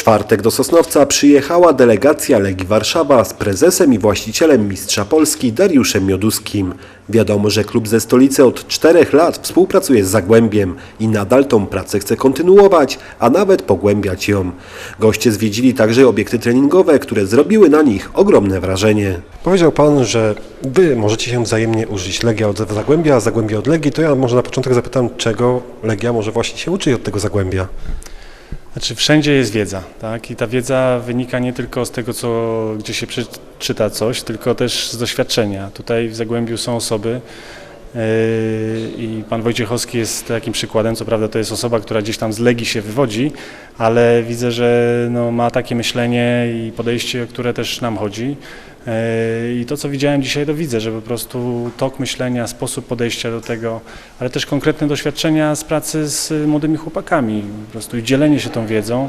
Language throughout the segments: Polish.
czwartek do Sosnowca przyjechała delegacja Legii Warszawa z prezesem i właścicielem Mistrza Polski Dariuszem Mioduskim. Wiadomo, że klub ze stolicy od czterech lat współpracuje z Zagłębiem i nadal tą pracę chce kontynuować, a nawet pogłębiać ją. Goście zwiedzili także obiekty treningowe, które zrobiły na nich ogromne wrażenie. Powiedział Pan, że Wy możecie się wzajemnie użyć. Legia od Zagłębia, Zagłębia od Legii. To ja może na początek zapytam, czego Legia może właśnie się uczyć od tego Zagłębia? Znaczy wszędzie jest wiedza, tak? I ta wiedza wynika nie tylko z tego, co, gdzie się przeczyta coś, tylko też z doświadczenia. Tutaj w Zagłębiu są osoby i pan Wojciechowski jest takim przykładem. Co prawda to jest osoba, która gdzieś tam z Legii się wywodzi, ale widzę, że no, ma takie myślenie i podejście, o które też nam chodzi. Yy, I to, co widziałem dzisiaj, to widzę, że po prostu tok myślenia, sposób podejścia do tego, ale też konkretne doświadczenia z pracy z młodymi chłopakami, po prostu i dzielenie się tą wiedzą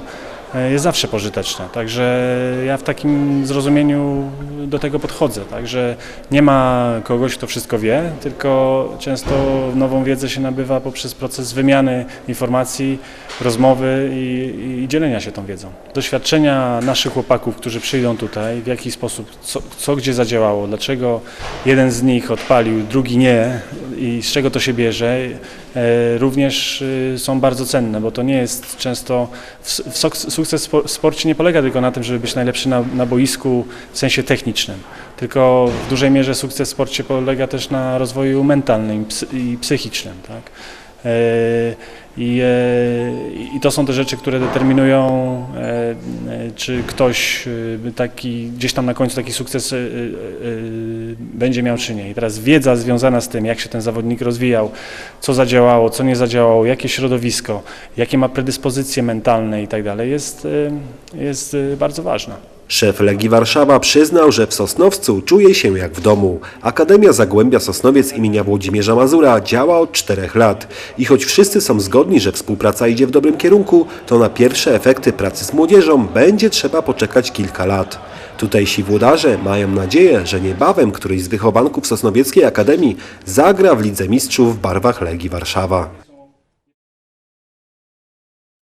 jest zawsze pożyteczne. Także ja w takim zrozumieniu do tego podchodzę, także nie ma kogoś, kto wszystko wie, tylko często nową wiedzę się nabywa poprzez proces wymiany informacji, rozmowy i, i dzielenia się tą wiedzą. Doświadczenia naszych chłopaków, którzy przyjdą tutaj, w jaki sposób, co, co gdzie zadziałało, dlaczego jeden z nich odpalił, drugi nie i z czego to się bierze, e, również y, są bardzo cenne, bo to nie jest często, sukces w sporcie nie polega tylko na tym, żeby być najlepszy na, na boisku w sensie technicznym, tylko w dużej mierze sukces w sporcie polega też na rozwoju mentalnym i psy- i psychicznym, tak? E, I, e, I to są te rzeczy, które determinują, e, e, czy ktoś e, taki, gdzieś tam na końcu taki sukces e, e, będzie miał, czy nie. I teraz wiedza związana z tym, jak się ten zawodnik rozwijał, co zadziałało, co nie zadziałało, jakie środowisko, jakie ma predyspozycje mentalne i tak dalej, jest, jest bardzo ważna. Szef Legii Warszawa przyznał, że w Sosnowcu czuje się jak w domu. Akademia Zagłębia Sosnowiec imienia Włodzimierza Mazura działa od czterech lat. I choć wszyscy są zgodni, że współpraca idzie w dobrym kierunku, to na pierwsze efekty pracy z młodzieżą będzie trzeba poczekać kilka lat. Tutejsi włodarze mają nadzieję, że niebawem któryś z wychowanków Sosnowieckiej Akademii zagra w Lidze Mistrzów w barwach Legii Warszawa.